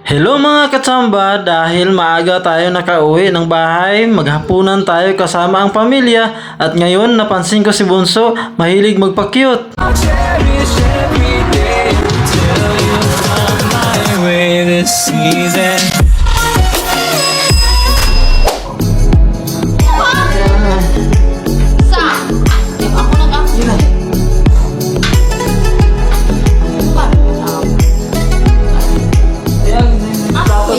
Hello mga katsamba, dahil maaga tayo nakauwi ng bahay, maghapunan tayo kasama ang pamilya at ngayon napansin ko si Bunso, mahilig magpa-cute.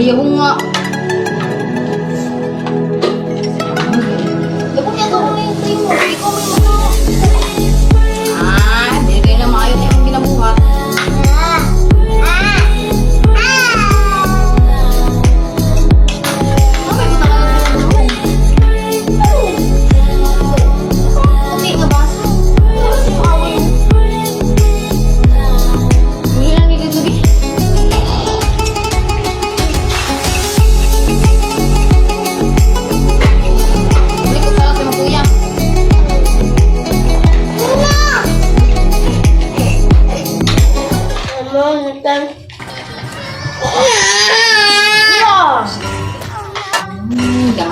离婚了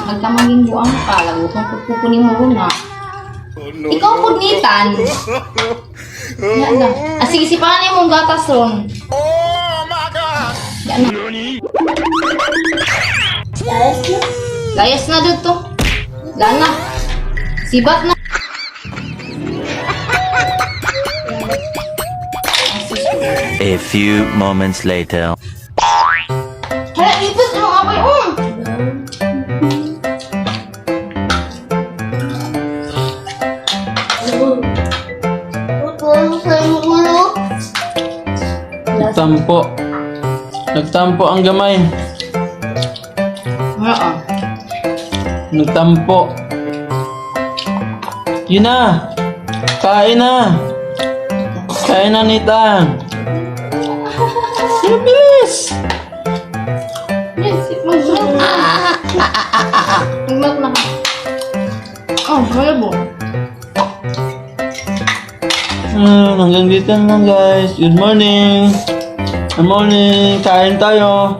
Hmm, dapat ka maging buang pa. Lago kang pupunin mo rin ha. Ikaw punitan. Yan na. Ah, sige, sipahan niyo mong gatas ron. Oh my God! Yan na. Layas na dito. Yan na. Sibat na. A few moments later. Hala, ipos mo nga kayo. Nagtampo. Nagtampo ang gamay. Oo. Nagtampo. Yun na. Kain na. Kain na, Nita. Bilis. Ah, ah, ah, ah, ah, ah, ah. Mag-milk na ka. Oh, malabo. Hmm, hanggang dito lang guys. Good morning. Good morning. Kain tayo.